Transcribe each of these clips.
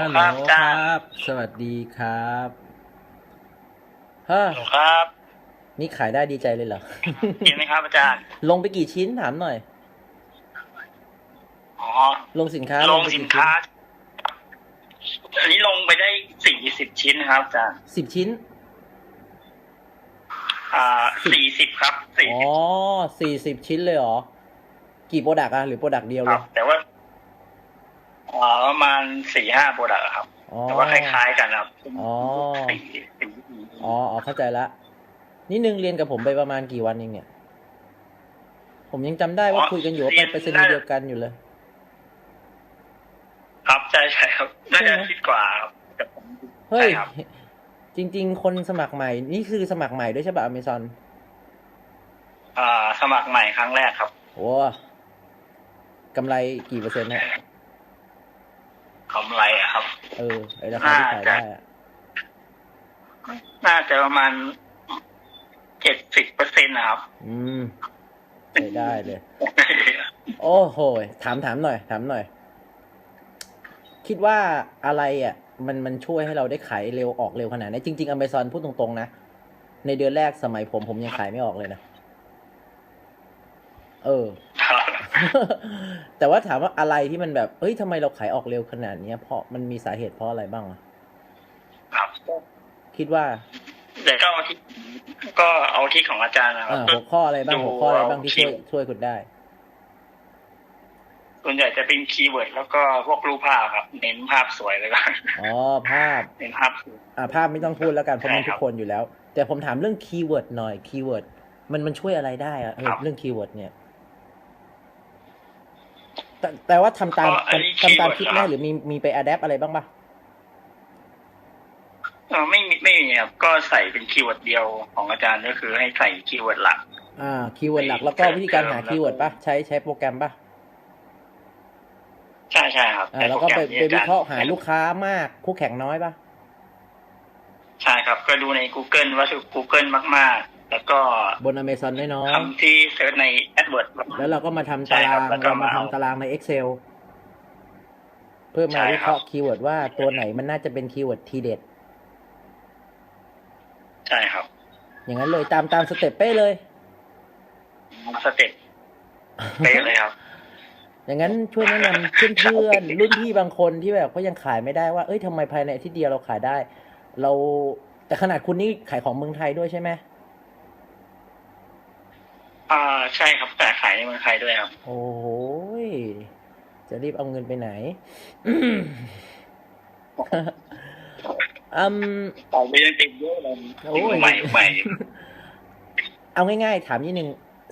ฮัลโหลครับอาคจารย์รับ สวัสดีครับเฮ้อฮัลโหลครับ นี่ขายได้ดีใจเลยเหรอเห็นไหมครับอาจารย์ ลงไปกี่ชิ้นถามหน่อย อ๋อ ลงสินค้า ลงไปสิกี่นค้า อันนี้ลงไปได้สี่สิบชิ้นครับอาจารย์สิบชิ้น อ่าสี่สิบครับสี่อ๋อสิบสี่สิบชิ้นเลยเหรอ กี่โปรดักอะหรือโปรดักเดียวคเลรับยแต่ว่า อ่าประมาณสี่ห้าโปรดักต์ครับอ๋อแต่ว่าคล้ายๆกันครับอ๋อสี่สี่อ๋ออ๋อเข้าใจละนี่นึงเรียนกับผมไปประมาณกี่วันเองเนี่ย ผมยังจำได้ว่าคุยกันอยู่ว่าไปไปเซ็นเดียวกันอยู่เลย ครับใช่ใช่ครับน่าจะใช่ไหมคิดกว่าครับแต่ผมเฮ้ยใช่ครับจริง ๆ คนสมัครใหม่ นี่คือสมัครใหม่ด้วยใช่ป่ะอเมซอนอ่า สมัครใหม่ครั้งแรกครับโอ้กำไรกี่เปอร์เซ็นต์ฮะ กำไรอะครับ เออไอราคาที่ขายได้อะน่าจะประมาณเจ็ดสิบเปอร์เซ็นต์นะครับ อืมใช้ได้เลย โอ้โห ถามถามหน่อย ถามหน่อย คิดว่าอะไรอะ มันมันช่วยให้เราได้ขายเร็วออกเร็วขนาดนี้จริงๆ Amazon พูดตรงๆนะ ในเดือนแรกสมัยผมผมยังขายไม่ออกเลยนะ เออครับ แต่ว่าถามว่าอะไรที่มันแบบเอ้ยทำไมเราขายออกเร็วขนาดเนี้ย เพราะมันมีสาเหตุเพราะอะไรบ้างอะครับคิดว่าเดี๋ยวก็เอาที่ก็เอาที่ของอาจารย์นะครับอ่าหัวข้ออะไรบ้างดูหัวข้ออะไรบ้างที่ช่วยเอาช่วยคุณได้ ส่วนใหญ่จะเป็นคีย์เวิร์ดแล้วก็พวกรูปภาพครับ เน้นภาพสวยเลยก็อ๋อภาพเน้นภาพสวยอ่าภาพไม่ต้องพูดแล้วกันเพราะมันใช่ครัทุกบคนอยู่แล้ว แต่ผมถามเรื่องคีย์เวิร์ดหน่อยคีย์เวิร์ดมันมันช่วยอะไรได้อะเออครับเรื่องคีย์เวิร์ดเนี่ย แต่แต่ว่าทำตามก็อันนี้ทำตาม keyword คิดเหรอไหมหรือมีมีไปอัดแอปอะไรบ้างปะเออไม่มีไม่มีครับก็ใส่เป็นคีย์เวิร์ดเดียวของอาจารย์ก็คือให้ใส่คีย์เวิร์ดหลัก อ่าคีย์เวิร์ดหลักแล้วก็วิธีการหาคีย์เวิร์ดปะใช้ใช้โปรแกรมปะใช่ใช่ครับอ่าแล้วก็ไปใช้ไปโปรแกรมที่วิเคราะห์หาอจย์ลูกค้ามากคู่แข่งน้อยปะใช่ครับ ก็ดูใน Google ว่าถูก Google มาก ๆ แล้วก็บนอเมซอนน้อยทำที่เซิร์ชใน AdWords ๆแล้วเราก็มาทำใช่ตาครัราบงแล้วก็เรามามาเอาทำตารางใน Excel เพื่อมาใช่วิคเครับราะห์คีย์เวิร์ดว่าตัวไหนมันน่าจะเป็นคีย์เวิร์ดทีเด็ด ใช่ครับ อย่างนั้นเลยตามตามสเต็ปเป้เลยสเต็ปเป๊ะเลยครับ อย่างนั้นช่วยแนะนำเพื่อนๆรุ่นพี่บางคนที่แบบเขายังขายไม่ได้ว่า เอ้ยทำไมภายในอาทิตย์เดียวเราขายได้ เราแต่ขนาดคุณนี่ขายของเมืองไทยด้วยใช่ไหม อ่าใช่ครับแต่ขายในเมืองไทยด้วยครับ โอ้โหยจะรีบเอาเงินไปไหน อืมต่อไปยังเต็มเยอะเลยโอ้ยใหม่ใหม่เอาง่ายๆ ถามนิดนึง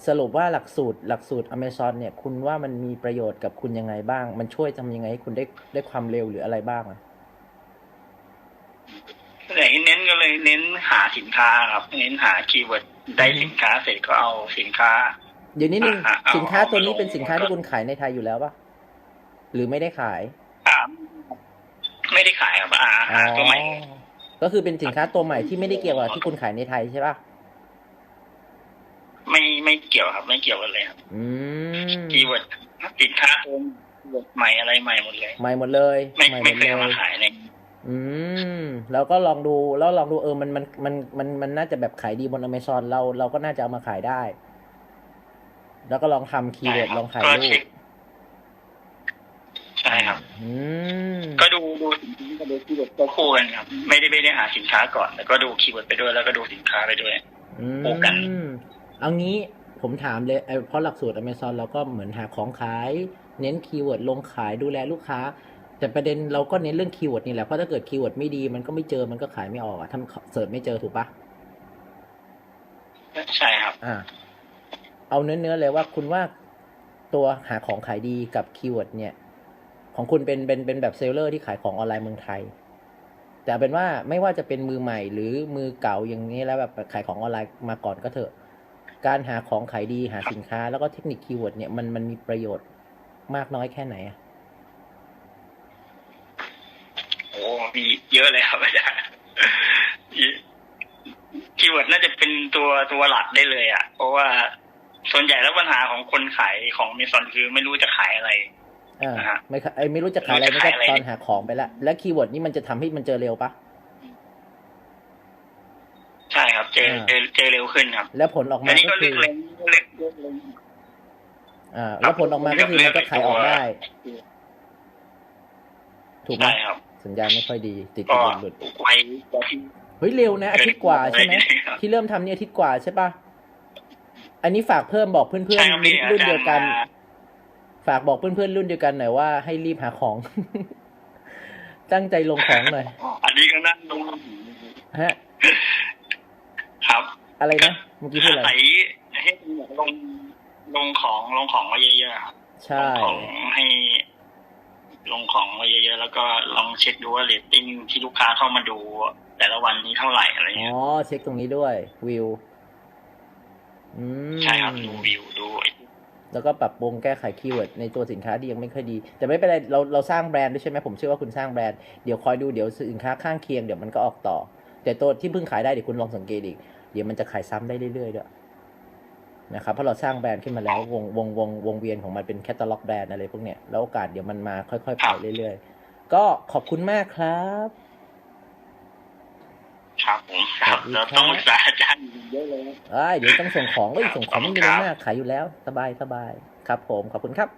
สรุปว่าหลักสูตร หลักสูตร Amazon เนี่ย คุณว่ามันมีประโยชน์กับคุณยังไงบ้าง มันช่วยทำยังไงให้คุณได้ได้ความเร็วหรืออะไรบ้างอะแต่เน้นก็เลยเน้นหาสินค้าครับ เน้นหาคีย์เวิร์ด ได้สินค้าเสร็จก็เอาสินค้า เดี๋ยวนี้นึงอะเอาสินค้าตัวนี้เอาเป็นสินค้าเอาที่คุณขายในไทยอยู่แล้วปะหรือไม่ได้ขายถามไม่ได้ขายครับอ่าหาตัวใหม่อ๋อก็คือเป็นสินค้าตัวใหม่ที่ไม่ได้เกี่ยวกับที่คุณขายในไทยใช่ปะไม่ไม่เกี่ยวครับ ไม่เกี่ยวกันเลยครับอืมคีย์เวิร์ดสินค้าตัวใหม่อะไรใหม่หมดเลย ใหม่หมดเลยไม่ใหม่หมไม่ดเคยเลเอามายขายใน อืมแล้วก็ลองดูแล้วลองดูเออมันมันมันมันมันน่าจะแบบขายดีบนอเมซอนเราเราก็น่าจะเอามาขายได้ แล้วก็ลองทำคีย์เวิร์ดลองขายก็รูเช็ปคใช่ครับ อืมก็ดูดูสินค้ากับดูคีย์เวิร์ดควบคู่กันครับ ไม่ได้ไม่ได้หาสินค้าก่อนแล้วก็ดูคีย์เวิร์ดไปด้วยแล้วก็ดูสินค้าไปด้วยอืโฟกัสมเอางี้ผมถามเลยเอ่อเพราะหลักสูตรอเมซอนเราก็เหมือนหาของขาย เน้นคีย์เวิร์ดลงขายดูแลลูกค้า แต่ประเด็นเราก็เน้นเรื่องคีย์เวิร์ดนี่แหละ เพราะถ้าเกิดคีย์เวิร์ดไม่ดีมันก็ไม่เจอมันก็ขายไม่ออกอะถ้าเสิร์ชไม่เจอถูกปะใช่ครับ อ่า เอาเนื้อๆเลยว่าคุณว่าตัวหาของขายดีกับคีย์เวิร์ดเนี่ย ของคุณเป็นเป็นเป็นแบบเซลเลอร์ที่ขายของออนไลน์เมืองไทย แต่เอาเป็นว่าไม่ว่าจะเป็นมือใหม่หรือมือเก่าอย่างนี้แล้วแบบขายของออนไลน์มาก่อนก็เถอะ การหาของขายดีหาสินค้าแล้วก็เทคนิคคีย์เวิร์ดเนี่ยมันมันมีประโยชน์มากน้อยแค่ไหนอะ โอ้ มีเยอะเลยครับอาจารย์คีย์เวิร์ดน่าจะเป็นตัวตัวหลักได้เลยอะ เพราะว่าส่วนใหญ่แล้วปัญหาของคนขายของเมซอนคือไม่รู้จะขายอะไรอ่าอ่าฮะไม่ค่ะไอ้ไม่รู้จะขายอะไรไม่ไม่รู้ก็จะขายอะไรตอนหาของไปแล้วแล้วคีย์เวิร์ดนี่มันจะทำให้มันเจอเร็วปะใช่ครับเจออ่าเจอเจอเร็วขึ้นครับ แล้วผลออกอัมานนี้ก็ก็คืเล็อกเล็กเล็กเล็กเล็กอ่า แล้วผลออกมาก็คือมันก็ขายออกได้ ถูกไหมใช่ครับ สัญญาณไม่ค่อยดี ติดก็ติดหลุดหลุดไวกว่าที่เฮ้ยเร็วนะอาทิตย์กว่าใช่ไหมครับที่เริ่มทำเนี่ยอาทิตย์กว่าใช่ปะอันนี้ฝากเพิ่มบอกเพื่อนใช่ครับพี่ๆรุ่นเดียวกันอาจารย์มาฝากบอกเพื่อนๆรุ่นเดียวกันหน่อยว่าให้รีบหาของตั้งใจลงของหน่อย อันนี้ก็นั่งดูฮะ ครับ อะไรนะ เมื่อกี้พูดอะไรใส่ให้ลงลงของลงของไว้เยอะๆครับใช่ลงของให้ ลงของไว้เยอะๆแล้วก็ลองเช็คดูว่าเรตติ้งที่ลูกค้าเข้ามาดู แต่ละวันนี้เท่าไหร่อะไรอ๋เงี้ย อเช็คตรงนี้ด้วยวิวอืม ใช่ครับดูวิวดูไอ้แล้วก็ปรับปรุงแก้ไขคีย์เวิร์ดในตัวสินค้าที่ยังไม่ค่อยดี แต่ไม่เป็นไรเราเราสร้างแบรนด์ด้วยใช่ไหมผมเชื่อว่าคุณสร้างแบรนด์เดี๋ยวคอยดูเดี๋ยวสินค้าข้างเคียงเดี๋ยวมันก็ออกต่อ แต่ตัวที่เพิ่งขายได้เดี๋ยวคุณลองสังเกตอีกเดี๋ยวมันจะขายซ้ำได้เรื่อยๆด้วย นะครับเพราะเราสร้างแบรนด์ขึ้นมาแล้ววงวงวงวงเวียนของมันเป็นแคตตาล็อกแบรนด์อะไรพวกเนี้ยแล้วโอกาสเดี๋ยวมันมาค่อยๆไปเรื่อยๆ ก็ขอบคุณมากครับ ครับผมครับสวัสดีเราครับต้องปรึกษาอาจารย์เยอะเลยเอ้ยเดี๋ยวต้องส่งของเอ้ยส่งของไม่มีคอะรับไรมากขายอยู่แล้ว สบายสบายครับ ผมขอบคุณครับ